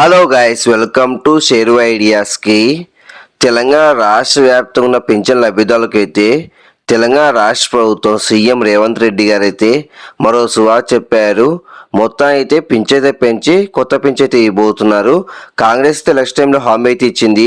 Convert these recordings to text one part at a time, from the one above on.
Hello guys welcome to Sheru ఐడియాస్కి Telangana రాష్ట్ర వ్యాప్తంగా ఉన్న పింఛన్ లబ్ధిదారులకైతే తెలంగాణ రాష్ట్ర ప్రభుత్వం సీఎం రేవంత్ రెడ్డి గారు అయితే మరో సువా చెప్పారు. మొత్తం అయితే పింఛైతే పెంచి కొత్త పింఛైతే ఇవ్వబోతున్నారు. కాంగ్రెస్ అయితే ఎలక్షన్ టైంలో హామీ అయితే ఇచ్చింది.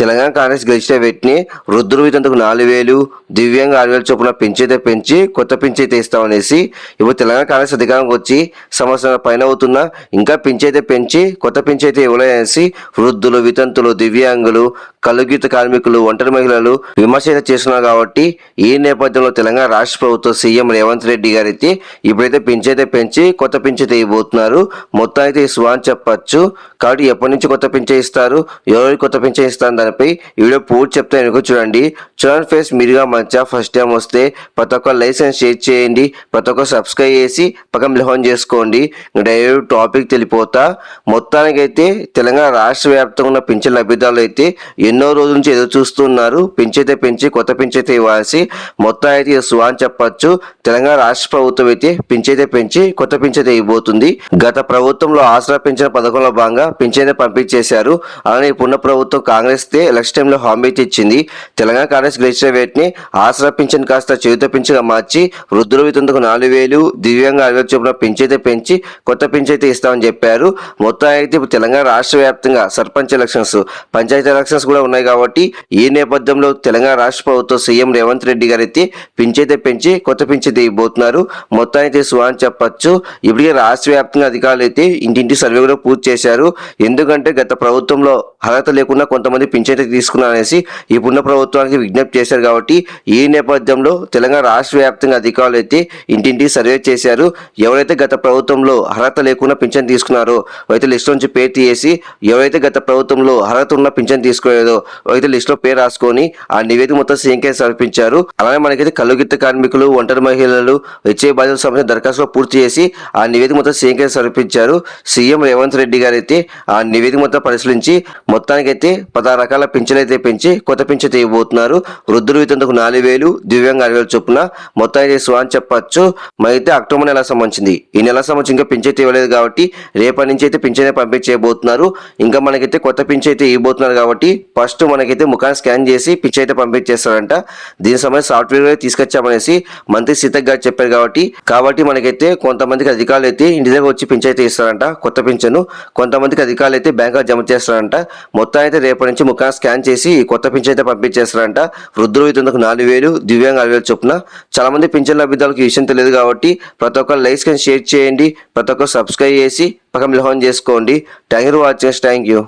తెలంగాణ కాంగ్రెస్ గెలిచిన వ్యక్తిని వృద్ధులు వితంతకు నాలుగు వేలు దివ్యంగా ఆరు వేలు చొప్పున పింఛైతే పెంచి కొత్త పింఛైతే ఇస్తామనేసి ఇప్పుడు తెలంగాణ కాంగ్రెస్ అధికారంకి వచ్చి సంవత్సరాల పైన అవుతున్నా ఇంకా పింఛైతే పెంచి కొత్త పింఛైతే ఇవ్వలేసి వృద్ధులు వితంతులు దివ్యాంగులు కలుగీత కార్మికులు ఒంటరి మహిళలు విమర్శ చేస్తున్నారు కాబట్టి ఈ నేపథ్యంలో తెలంగాణ రాష్ట్ర ప్రభుత్వ సీఎం రేవంత్ రెడ్డి గారు అయితే ఇప్పుడైతే పెంచైతే పెంచి కొత్త పెంచైతే ఇవ్వబోతున్నారు. మొత్తం అయితే ఇసువా అని చెప్పచ్చు. కాబట్టి ఎప్పటి నుంచి కొత్త పెంచే ఇస్తారు? ఎవరికి కొత్త పెంచే ఇస్తారు? దానిపై వీడియో పూర్తి చెప్తే వెనుక చూడండి. చూడండి ఫేస్ మీరుగా మంచిగా ఫస్ట్ టైం వస్తే ప్రతి ఒక్క లైసెన్స్ షేర్ చేయండి. ప్రతి ఒక్క సబ్స్క్రైబ్ చేసి పక్కన మిలహం చేసుకోండి. డైరెక్ట్ టాపిక్ తెలిపోతా. మొత్తానికైతే తెలంగాణ రాష్ట్ర వ్యాప్తంగా ఉన్న పింఛన్ లబ్ధిదారులు అయితే ఎన్నో రోజుల నుంచి ఎదురు చూస్తున్నారు. పింఛైతే పెంచి కొత్త పెంచైతే ఇవ్వాల్సి మొత్తం అయితే ఇది సువా అని చెప్పచ్చు. తెలంగాణ రాష్ట్ర ప్రభుత్వం అయితే పింఛైతే పెంచి కొత్త పెంచైతే ఇవ్వబోతుంది. గత ప్రభుత్వంలో ఆసరా పెంచిన పథకంలో భాగంగా పింఛైతే పంపించేశారు. అలానే ఇప్పుడున్న ప్రభుత్వం కాంగ్రెస్ తే ఎలక్షన్ టైంలో హామీ అయితే ఇచ్చింది. తెలంగాణ కాంగ్రెస్ గెలిచిన వేటిని ఆసరా పింఛన్ కాస్త చేతితో పింఛన్గా మార్చి వృద్ధుల వితంతకు నాలుగు వేలు దివ్యాంగ ఆరు వేలు చొప్పున పెంచి కొత్త పింఛైతే ఇస్తామని చెప్పారు. మొత్తం అయితే ఇప్పుడు తెలంగాణ రాష్ట్ర వ్యాప్తంగా సర్పంచ్ ఎలక్షన్స్ పంచాయతీ ఎలక్షన్స్ కూడా ఉన్నాయి కాబట్టి ఈ నేపథ్యంలో తెలంగాణ రాష్ట్ర ప్రభుత్వం సీఎం రేవంత్ రెడ్డి గారు అయితే పింఛైతే పెంచి కొత్త పెంచైతే ఇవ్వబోతున్నారు మొత్తానికి అయితే సువా అని చెప్పచ్చు. ఇప్పటికే రాష్ట్ర వ్యాప్తంగా అధికారులు అయితే ఇంటింటి సర్వే కూడా పూర్తి చేశారు. ఎందుకంటే గత ప్రభుత్వంలో అర్హత లేకుండా కొంతమంది పింఛైతే తీసుకున్నారనేసి ఇప్పుడున్న ప్రభుత్వానికి విజ్ఞప్తి చేశారు కాబట్టి ఈ నేపథ్యంలో తెలంగాణ రాష్ట్ర వ్యాప్తంగా అధికారులు అయితే ఇంటింటి సర్వే చేశారు. ఎవరైతే గత ప్రభుత్వంలో అర్హత లేకుండా పింఛన్ తీసుకున్నారో అయితే లిస్ట్ నుంచి పేరు తీసి ఎవరైతే గత ప్రభుత్వంలో అర్హత ఉన్న పింఛన్ తీసుకోలేదో అయితే లిస్ట్లో పేరు రాసుకొని ఆ నివేదిక మొత్తం సీఎంకే సమర్పించారు. అలానే మనకైతే కలుగిత్త కార్మికులు ఒంటరి మహిళలు వచ్చే బాధ్యత సంబంధించిన దరఖాస్తులో పూర్తి చేసి ఆ నివేదిక మొత్తం సీఎంకే సమర్పించారు. సీఎం రేవంత్ రెడ్డి గారు అయితే ఆ నివేదిక మొత్తం పరిశీలించి మొత్తానికైతే పదహారు రకాల పింఛన్లు అయితే పెంచి కొత్త పింఛన్ అయితే ఇవ్వబోతున్నారు. వృద్ధులు వితందుకు నాలుగు వేలు దివ్యాంగ ఆరు వేలు చొప్పున మొత్తం అయితే చెప్పచ్చు. అయితే అక్టోబర్ నెల సంబంధించింది. ఈ నెల సంబంధించి ఇంకా పింఛన్ ఇవ్వలేదు కాబట్టి రేపటి నుంచి అయితే పింఛన్ పంపించేయబోతున్నారు ఇంకా మనకైతే కొత్త పింఛన్ అయితే ఇవ్వబోతున్నారు కాబట్టి ఫస్ట్ మనకైతే ముఖాన్ని స్కాన్ చేసి పిచ్ అయితే పంపించేస్తారంట దీని సమయం సాఫ్ట్వేర్ అయితే తీసుకొచ్చామనేసి మంత్రి సీతక్ గారు చెప్పారు కాబట్టి. కాబట్టి మనకైతే కొంతమందికి అధికారులు అయితే ఇంటి దగ్గర వచ్చి పింఛన్ అయితే ఇస్తారంట. కొత్త పింఛను కొంతమందికి అధికారులు అయితే బ్యాంక్ జమ చేస్తారంట. మొత్తం అయితే రేపటి నుంచి ముఖాన్ని స్కాన్ చేసి కొత్త పింఛన్ అయితే పంపించేస్తారంట. వృద్ధులు ఇతరులకు నాలుగు వేలు దివ్యాంగ ఆరు వేలు చొప్పున. చాలా మంది పింఛన్ లబ్ధిదారులకు విషయం తెలియదు కాబట్టి ప్రతి ఒక్క లైక్స్ కానీ షేర్ చేయండి. ప్రతి ఒక్క సబ్స్క్రైబ్ చేసి పక్కన మిలహోన్ చేసుకోండి. Thank you watching thank you.